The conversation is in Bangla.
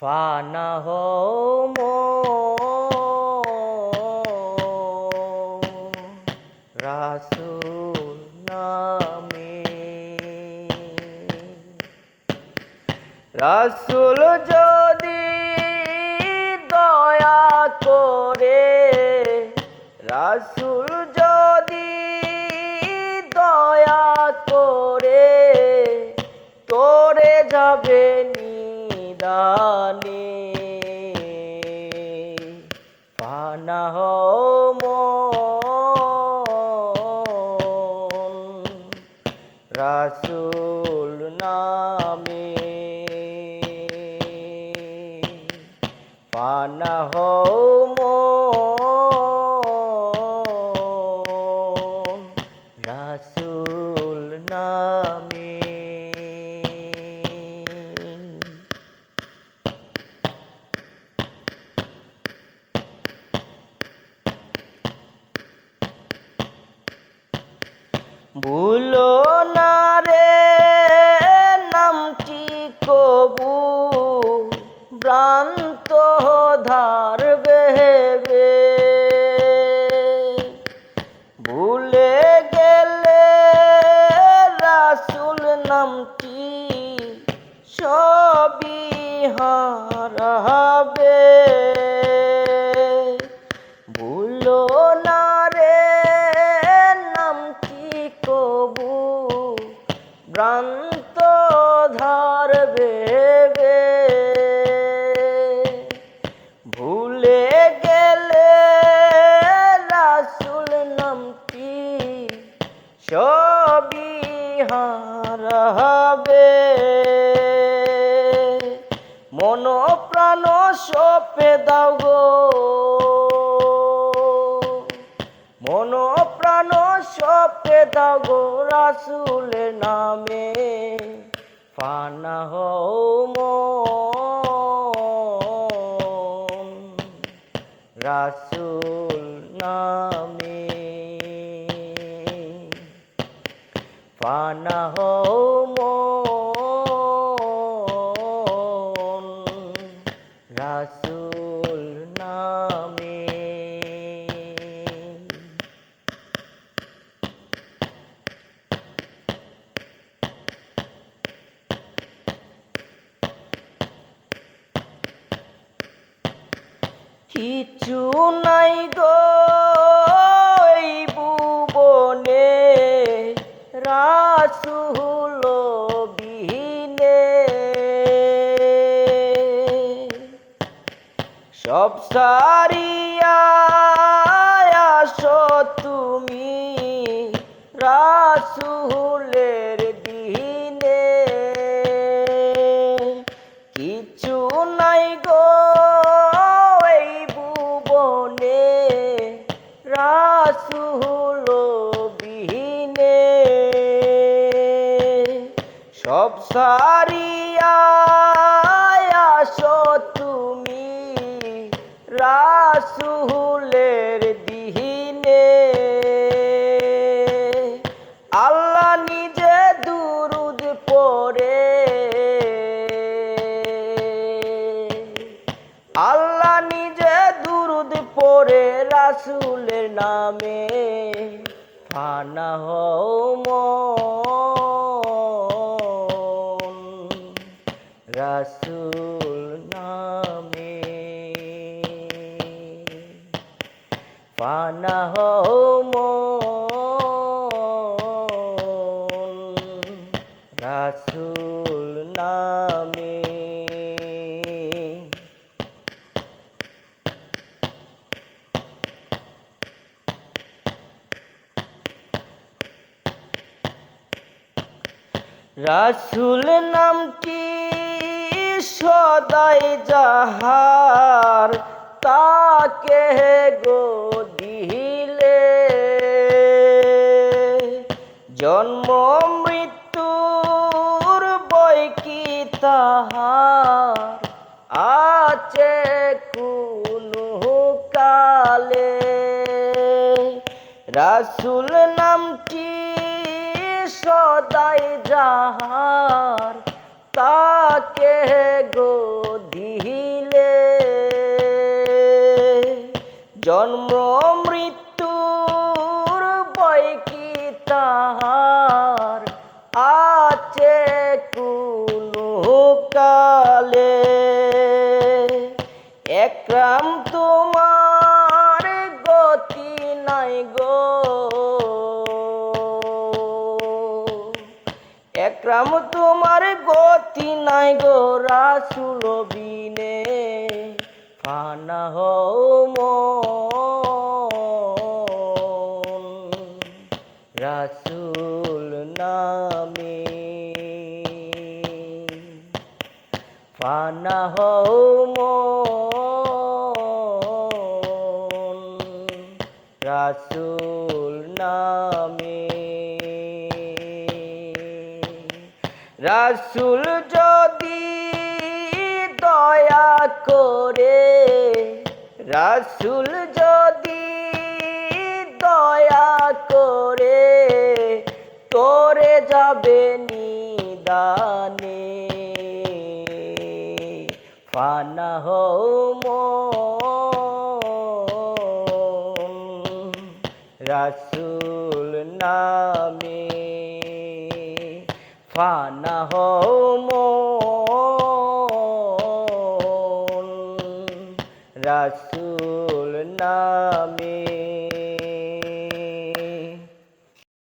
ফানা হো মো রাসুল নামে। রাসুল যদি দয়া করে রাসুল রাসুল নামে। পানা মন ভুলো না রে, নামটি কবু ভ্রান্ত ধার বেবে ভুলে গেলে রাসুল নামটি সবই হারাবে। ভুলো না ভ্রান্ত ধার ভুলে গেলে রাসুল নামটি সবই হারাবে মন প্রাণ সপে দাও গো। সপে দাও গো রাসুল নামে। ফানা হও রাসুল নামে। ফানা হও কিছু নাই গো ভুবনে। রাসুল বিহীনে সব সারিয়া তুমি রাসুলের রাসুল বিহীনে সব সারিয়া আসো তুমি রাসুলের রাসুলের নামে ফানা হও রাসুল রাসুল নামটি সদাই যাহার তাকে গো দিলে। জন্ম, মৃত্যুর বই কি তাহার? আছে কোনো কালে। রাসুল নামটি সদাই যাহার, তাকে গো দিলে। জন্ম, মৃত্যুর বই কি তাহার? আছে কোনো কালে? একরাম তোমার একরাম তোমার গতি নাই গো রাসুল বিনে। ফানা হও মন, রাসুল নামে। ফানা হও মন, রাসুল রাসুল যদি দয়া করে রাসুল যদি দয়া করে তোরে যাবে নিদানে। ফানা হও রাসুল ফানা মন। রাসুল নামে